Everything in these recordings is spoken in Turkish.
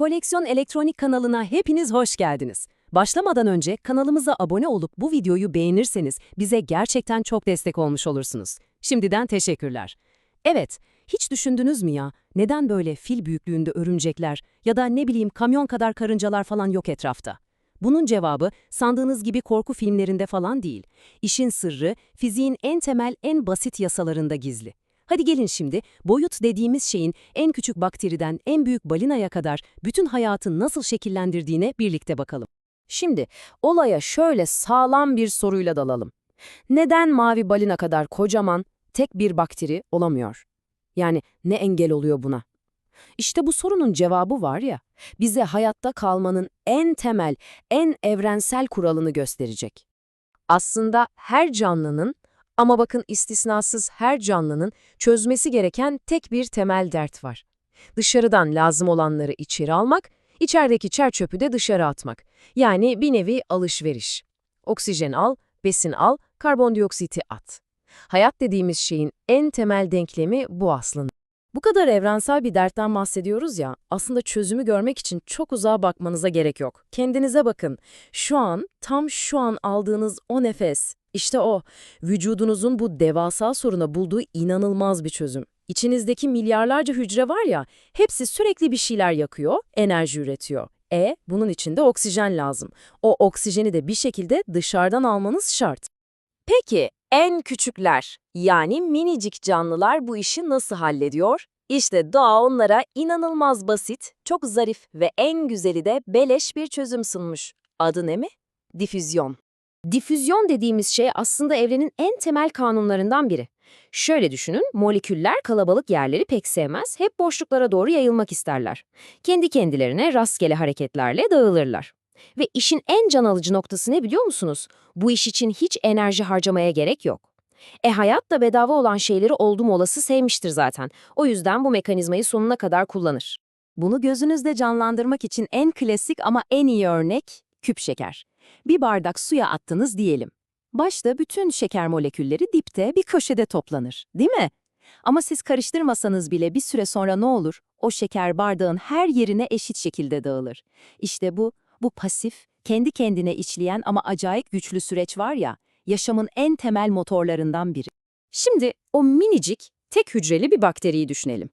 Koleksiyon Elektronik kanalına hepiniz hoş geldiniz. Başlamadan önce kanalımıza abone olup bu videoyu beğenirseniz bize gerçekten çok destek olmuş olursunuz. Şimdiden teşekkürler. Evet, hiç düşündünüz mü ya neden böyle fil büyüklüğünde örümcekler ya da ne bileyim kamyon kadar karıncalar falan yok etrafta? Bunun cevabı sandığınız gibi korku filmlerinde falan değil. İşin sırrı fiziğin en temel en basit yasalarında gizli. Hadi gelin şimdi boyut dediğimiz şeyin en küçük bakteriden en büyük balinaya kadar bütün hayatı nasıl şekillendirdiğine birlikte bakalım. Şimdi olaya şöyle sağlam bir soruyla dalalım. Neden mavi balina kadar kocaman tek bir bakteri olamıyor? Yani ne engel oluyor buna? İşte bu sorunun cevabı var ya, bize hayatta kalmanın en temel, en evrensel kuralını gösterecek. Aslında her canlının ama bakın istisnasız her canlının çözmesi gereken tek bir temel dert var. Dışarıdan lazım olanları içeri almak, içerideki çer çöpü de dışarı atmak. Yani bir nevi alışveriş. Oksijen al, besin al, karbondioksiti at. Hayat dediğimiz şeyin en temel denklemi bu aslında. Bu kadar evrensel bir dertten bahsediyoruz ya, aslında çözümü görmek için çok uzağa bakmanıza gerek yok. Kendinize bakın. Şu an, tam şu an aldığınız o nefes, işte o, vücudunuzun bu devasa soruna bulduğu inanılmaz bir çözüm. İçinizdeki milyarlarca hücre var ya, hepsi sürekli bir şeyler yakıyor, enerji üretiyor. E, bunun için de oksijen lazım. O oksijeni de bir şekilde dışarıdan almanız şart. Peki, en küçükler, yani minicik canlılar bu işi nasıl hallediyor? İşte doğa onlara inanılmaz basit, çok zarif ve en güzeli de beleş bir çözüm sunmuş. Adı ne mi? Difüzyon. Difüzyon dediğimiz şey aslında evrenin en temel kanunlarından biri. Şöyle düşünün, moleküller kalabalık yerleri pek sevmez, hep boşluklara doğru yayılmak isterler. Kendi kendilerine rastgele hareketlerle dağılırlar. Ve işin en can alıcı noktası ne biliyor musunuz? Bu iş için hiç enerji harcamaya gerek yok. E hayat da bedava olan şeyleri oldum olası sevmiştir zaten. O yüzden bu mekanizmayı sonuna kadar kullanır. Bunu gözünüzde canlandırmak için en klasik ama en iyi örnek küp şeker. Bir bardak suya attınız diyelim. Başta bütün şeker molekülleri dipte bir köşede toplanır, değil mi? Ama siz karıştırmasanız bile bir süre sonra ne olur? O şeker bardağın her yerine eşit şekilde dağılır. İşte bu, bu pasif, kendi kendine içleyen ama acayip güçlü süreç var ya, yaşamın en temel motorlarından biri. Şimdi o minicik, tek hücreli bir bakteriyi düşünelim.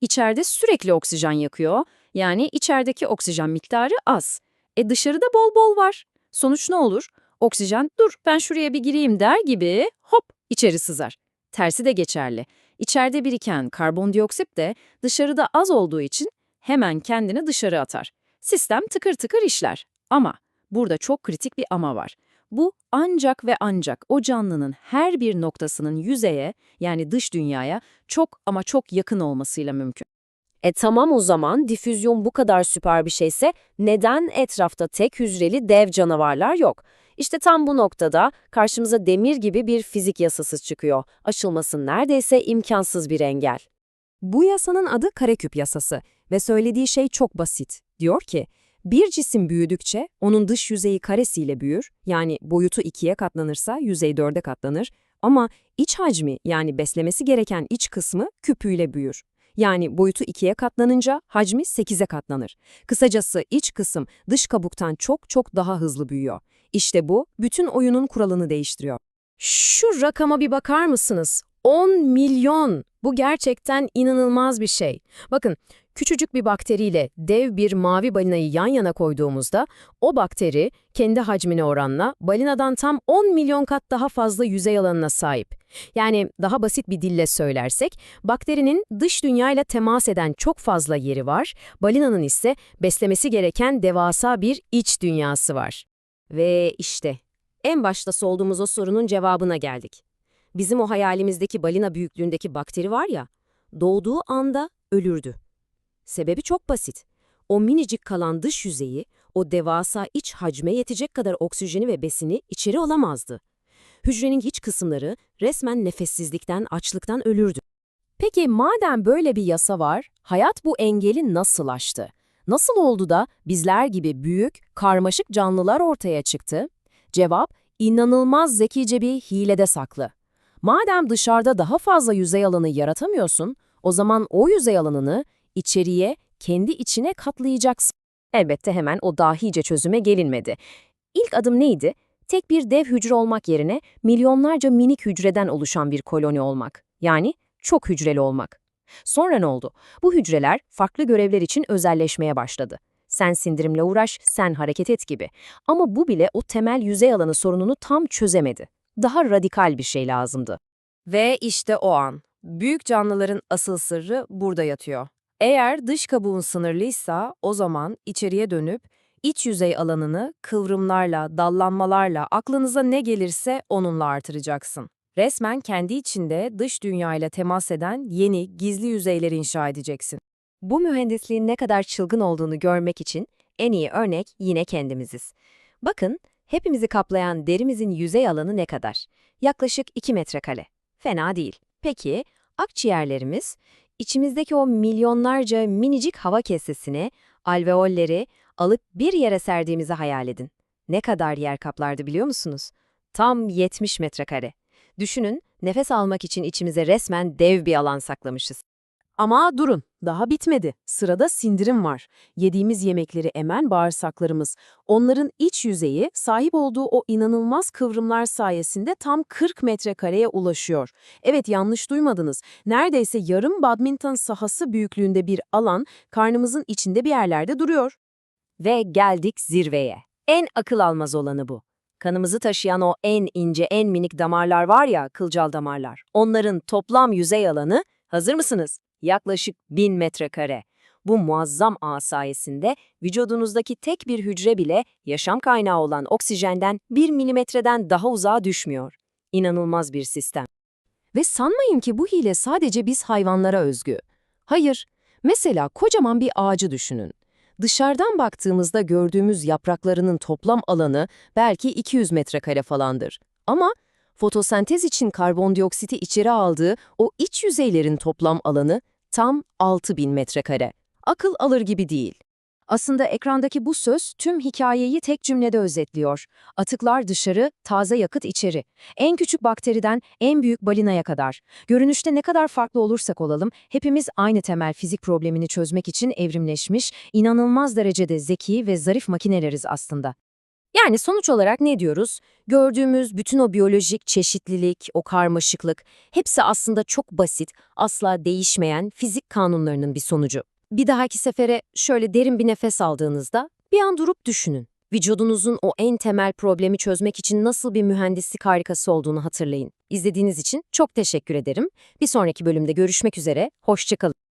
İçeride sürekli oksijen yakıyor, yani içerideki oksijen miktarı az. E dışarıda bol bol var. Sonuç ne olur? Oksijen dur ben şuraya bir gireyim der gibi hop içeri sızar. Tersi de geçerli. İçeride biriken karbondioksit de dışarıda az olduğu için hemen kendini dışarı atar. Sistem tıkır tıkır işler. Ama burada çok kritik bir ama var. Bu ancak ve ancak o canlının her bir noktasının yüzeye yani dış dünyaya çok ama çok yakın olmasıyla mümkün. E tamam o zaman difüzyon bu kadar süper bir şeyse neden etrafta tek hücreli dev canavarlar yok? İşte tam bu noktada karşımıza demir gibi bir fizik yasası çıkıyor. Aşılması neredeyse imkansız bir engel. Bu yasanın adı kareküp yasası ve söylediği şey çok basit. Diyor ki, bir cisim büyüdükçe onun dış yüzeyi karesiyle büyür, yani boyutu ikiye katlanırsa yüzey dörde katlanır ama iç hacmi yani beslemesi gereken iç kısmı küpüyle büyür. Yani boyutu ikiye katlanınca hacmi 8'e katlanır. Kısacası iç kısım dış kabuktan çok çok daha hızlı büyüyor. İşte bu bütün oyunun kuralını değiştiriyor. Şu rakama bir bakar mısınız? 10 milyon. Bu gerçekten inanılmaz bir şey. Bakın, küçücük bir bakteriyle dev bir mavi balinayı yan yana koyduğumuzda o bakteri kendi hacmine oranla balinadan tam 10 milyon kat daha fazla yüzey alanına sahip. Yani daha basit bir dille söylersek, bakterinin dış dünyayla temas eden çok fazla yeri var, balinanın ise beslemesi gereken devasa bir iç dünyası var. Ve işte en başta sorduğumuz o sorunun cevabına geldik. Bizim o hayalimizdeki balina büyüklüğündeki bakteri var ya, doğduğu anda ölürdü. Sebebi çok basit. O minicik kalan dış yüzeyi, o devasa iç hacme yetecek kadar oksijeni ve besini içeri alamazdı. Hücrenin iç kısımları resmen nefessizlikten, açlıktan ölürdü. Peki madem böyle bir yasa var, hayat bu engeli nasıl aştı? Nasıl oldu da bizler gibi büyük, karmaşık canlılar ortaya çıktı? Cevap, inanılmaz zekice bir hilede saklı. Madem dışarıda daha fazla yüzey alanı yaratamıyorsun, o zaman o yüzey alanını içeriye kendi içine katlayacaksın. Elbette hemen o dahice çözüme gelinmedi. İlk adım neydi? Tek bir dev hücre olmak yerine milyonlarca minik hücreden oluşan bir koloni olmak. Yani çok hücreli olmak. Sonra ne oldu? Bu hücreler farklı görevler için özelleşmeye başladı. Sen sindirimle uğraş, sen hareket et gibi. Ama bu bile o temel yüzey alanı sorununu tam çözemedi. Daha radikal bir şey lazımdı. Ve işte o an. Büyük canlıların asıl sırrı burada yatıyor. Eğer dış kabuğun sınırlıysa o zaman içeriye dönüp iç yüzey alanını kıvrımlarla, dallanmalarla aklınıza ne gelirse onunla artıracaksın. Resmen kendi içinde dış dünyayla temas eden yeni, gizli yüzeyler inşa edeceksin. Bu mühendisliğin ne kadar çılgın olduğunu görmek için en iyi örnek yine kendimiziz. Bakın, hepimizi kaplayan derimizin yüzey alanı ne kadar? Yaklaşık 2 metrekare. Fena değil. Peki, akciğerlerimiz, içimizdeki o milyonlarca minicik hava kesesini, alveolleri alıp bir yere serdiğimizi hayal edin. Ne kadar yer kaplardı biliyor musunuz? Tam 70 metrekare. Düşünün, nefes almak için içimize resmen dev bir alan saklamışız. Ama durun, daha bitmedi. Sırada sindirim var. Yediğimiz yemekleri emen bağırsaklarımız. Onların iç yüzeyi sahip olduğu o inanılmaz kıvrımlar sayesinde tam 40 metrekareye ulaşıyor. Evet yanlış duymadınız. Neredeyse yarım badminton sahası büyüklüğünde bir alan karnımızın içinde bir yerlerde duruyor. Ve geldik zirveye. En akıl almaz olanı bu. Kanımızı taşıyan o en ince, en minik damarlar var ya, kılcal damarlar. Onların toplam yüzey alanı, hazır mısınız? Yaklaşık 1000 metrekare. Bu muazzam ağ sayesinde vücudunuzdaki tek bir hücre bile yaşam kaynağı olan oksijenden 1 milimetreden daha uzağa düşmüyor. İnanılmaz bir sistem. Ve sanmayın ki bu hile sadece biz hayvanlara özgü. Hayır, mesela kocaman bir ağacı düşünün. Dışarıdan baktığımızda gördüğümüz yapraklarının toplam alanı belki 200 metrekare falandır. Ama fotosentez için karbondioksiti içeri aldığı o iç yüzeylerin toplam alanı tam 6000 metrekare. Akıl alır gibi değil. Aslında ekrandaki bu söz tüm hikayeyi tek cümlede özetliyor. Atıklar dışarı, taze yakıt içeri. En küçük bakteriden en büyük balinaya kadar. Görünüşte ne kadar farklı olursak olalım, hepimiz aynı temel fizik problemini çözmek için evrimleşmiş, inanılmaz derecede zeki ve zarif makineleriz aslında. Yani sonuç olarak ne diyoruz? Gördüğümüz bütün o biyolojik çeşitlilik, o karmaşıklık, hepsi aslında çok basit, asla değişmeyen fizik kanunlarının bir sonucu. Bir dahaki sefere şöyle derin bir nefes aldığınızda bir an durup düşünün. Vücudunuzun o en temel problemi çözmek için nasıl bir mühendislik harikası olduğunu hatırlayın. İzlediğiniz için çok teşekkür ederim. Bir sonraki bölümde görüşmek üzere, hoşçakalın.